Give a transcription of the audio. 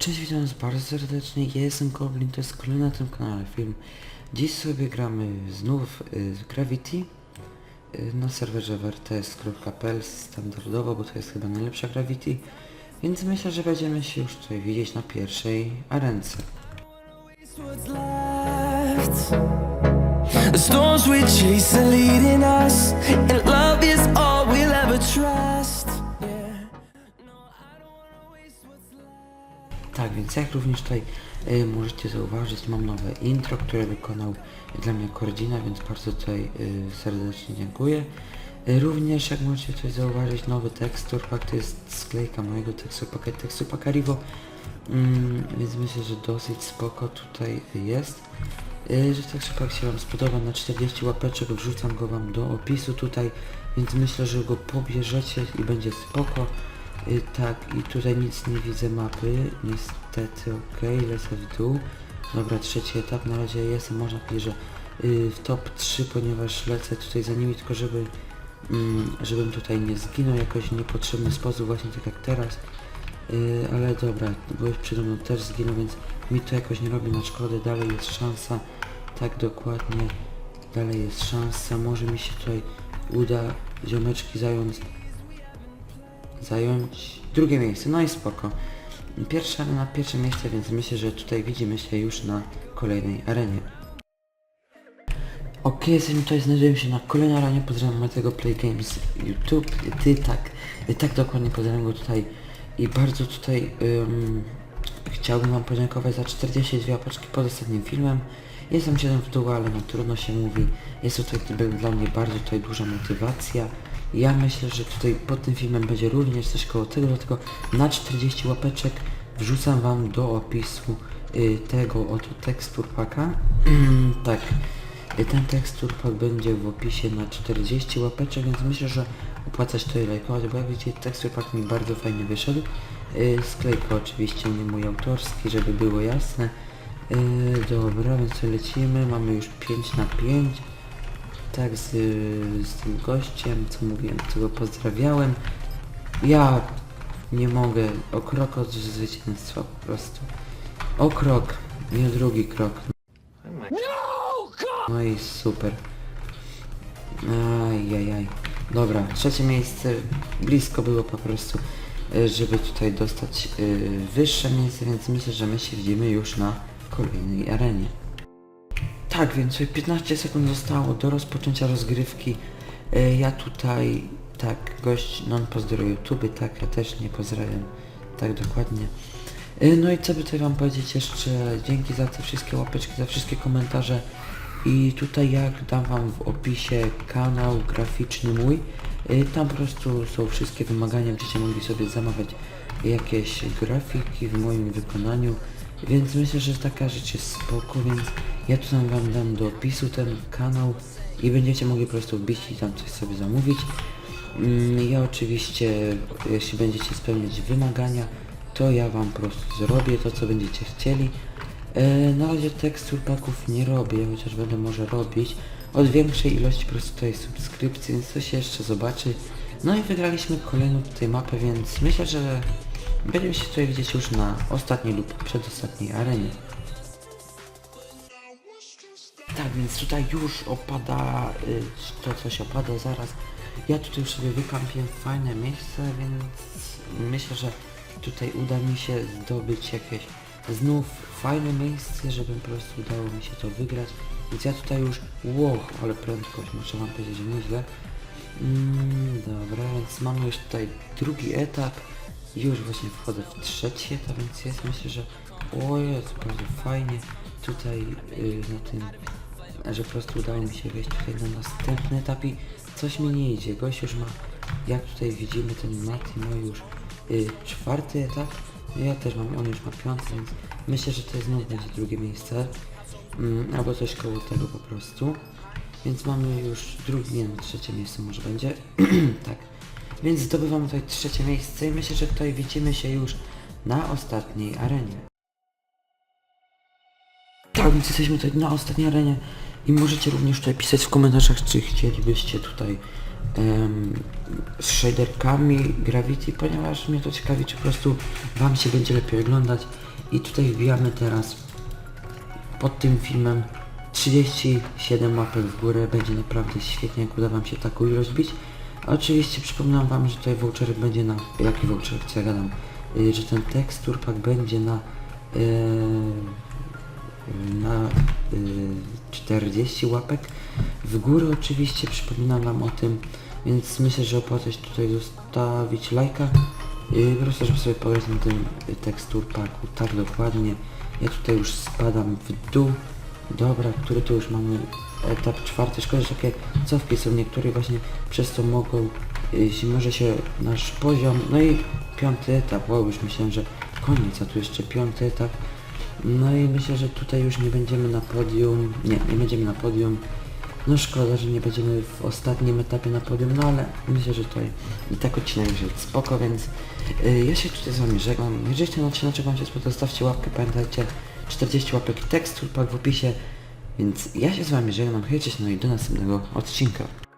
Cześć, witam was bardzo serdecznie, ja jestem Goblin, to jest kolejny na tym kanale film. Dziś sobie gramy znów y, Gravity y, na serwerze wrts.pl standardowo, bo to jest chyba najlepsza Gravity. Więc myślę, że będziemy się już tutaj widzieć na pierwszej arence. we chase więc jak również tutaj y, możecie zauważyć, mam nowe intro, które wykonał dla mnie Kordzina, więc bardzo tutaj y, serdecznie dziękuję. Y, również jak możecie tutaj zauważyć, nowy tekstur pack to jest sklejka mojego tekstur packa, tekstur Rivo, mm, więc myślę, że dosyć spoko tutaj jest. Y, że tekstur się wam spodoba na 40 łapeczek, wrzucam go wam do opisu tutaj, więc myślę, że go pobierzecie i będzie spoko. Y, tak, i tutaj nic nie widzę mapy, niestety, okej, lecę w dół. Dobra, trzeci etap, na razie jestem, można powiedzieć, że y, w top 3, ponieważ lecę tutaj za nimi, tylko żeby, mm, żebym tutaj nie zginął jakoś w niepotrzebny sposób, właśnie tak jak teraz. Y, ale dobra, bo już przede mną też zginął, więc mi to jakoś nie robi na szkodę, dalej jest szansa, tak dokładnie, dalej jest szansa, może mi się tutaj uda ziomeczki zająć zająć drugie miejsce, no i spoko. Pierwsza na pierwsze miejsce, więc myślę, że tutaj widzimy się już na kolejnej arenie. Ok, jesteśmy tutaj, znajdujemy się na kolejnej arenie, pozdrawiam tego Play Games YouTube, ty tak, tak dokładnie pozdrawiam go tutaj i bardzo tutaj ym, chciałbym wam podziękować za 42 paczki pod ostatnim filmem. Jestem 7 w dół, ale no trudno się mówi. Jest to tutaj dla mnie bardzo tutaj duża motywacja. Ja myślę, że tutaj pod tym filmem będzie również coś koło tego, dlatego na 40 łapeczek wrzucam wam do opisu y, tego oto tekstur paka. tak, y, ten tekstur pak będzie w opisie na 40 łapeczek, więc myślę, że opłacać to i lajkować, bo jak widzicie tekstur pak mi bardzo fajnie wyszedł. Y, sklejka oczywiście nie mój autorski, żeby było jasne. Yy, dobra, więc lecimy, mamy już 5 na 5 Tak, z, z tym gościem, co mówiłem, co go pozdrawiałem. Ja nie mogę, o krok od zwycięstwa po prostu. O krok, nie drugi krok. No i super. Ajajaj. Dobra, trzecie miejsce, blisko było po prostu żeby tutaj dostać y, wyższe miejsce, więc myślę, że my się widzimy już na kolejnej arenie. Tak, więc 15 sekund zostało do rozpoczęcia rozgrywki. Y, ja tutaj, tak, gość non pozdro YouTube, tak, ja też nie pozdrawiam, tak dokładnie. Y, no i co by tutaj wam powiedzieć jeszcze, dzięki za te wszystkie łapeczki, za wszystkie komentarze. I tutaj jak dam wam w opisie kanał graficzny mój, y, tam po prostu są wszystkie wymagania, będziecie mogli sobie zamawiać jakieś grafiki w moim wykonaniu, więc myślę, że taka rzecz jest spoko, więc ja tutaj wam dam do opisu ten kanał i będziecie mogli po prostu wbić i tam coś sobie zamówić. Mm, Ja oczywiście, jeśli będziecie spełniać wymagania, to ja wam po prostu zrobię to, co będziecie chcieli. E, na razie tekstur paków nie robię, chociaż będę może robić. Od większej ilości po prostu tutaj subskrypcji, więc to się jeszcze zobaczy. No i wygraliśmy kolejną tutaj mapę, więc myślę, że będziemy się tutaj widzieć już na ostatniej lub przedostatniej arenie. Tak, więc tutaj już opada y, to, co się opada zaraz. Ja tutaj już sobie wykampiłem fajne miejsce, więc myślę, że tutaj uda mi się zdobyć jakieś znów fajne miejsce, żeby po prostu udało mi się to wygrać. Więc ja tutaj już, wow, ale prędkość, muszę wam powiedzieć, nieźle. Mm, dobra, więc mamy już tutaj drugi etap. Już właśnie wchodzę w trzeci etap, więc jest myślę, że o jest bardzo fajnie tutaj y, na tym, że po prostu udało mi się wejść tutaj na następny etap i coś mi nie idzie. Gość już ma, jak tutaj widzimy, ten Mati ma już y, czwarty etap. Ja też mam, on już ma piąty, więc myślę, że to znów będzie drugie miejsce. Mm, albo coś koło tego po prostu. Więc mamy już drugie, nie wiem, trzecie miejsce może będzie. tak. Więc zdobywamy tutaj trzecie miejsce i myślę, że tutaj widzimy się już na ostatniej arenie. Tak, więc jesteśmy tutaj na ostatniej arenie i możecie również tutaj pisać w komentarzach, czy chcielibyście tutaj em, z shaderkami Gravity, ponieważ mnie to ciekawi, czy po prostu wam się będzie lepiej oglądać. I tutaj wbijamy teraz pod tym filmem 37 łapek w górę. Będzie naprawdę świetnie, jak uda Wam się taką ilość. Oczywiście przypominam Wam, że tutaj voucher będzie na... Jaki voucher? Co ja gadam? Y, że ten tekstur pack będzie na... Yy, na y, 40 łapek. W górę oczywiście przypominam wam o tym więc myślę, że opłaca się tutaj zostawić lajka. Y, po prostu żeby sobie na tym y, tekstur paku. Tak dokładnie. Ja tutaj już spadam w dół dobra, który tu już mamy etap czwarty szkoda, że takie cofki są niektóre właśnie przez to mogą y, się- może się nasz poziom no i piąty etap, wow już myślałem, że koniec, a tu jeszcze piąty etap no i myślę, że tutaj już nie będziemy na podium. Nie, nie będziemy na podium. No szkoda, że nie będziemy w ostatnim etapie na podium, no ale myślę, że tutaj i tak odcinek już jest spoko, więc y, ja się tutaj z wami żegnam. Jeżeli ten odcinek wam się spodobał, zostawcie łapkę, pamiętajcie 40 łapek i tekstur pak w opisie. Więc ja się z wami żegnam, cześć, no i do następnego odcinka.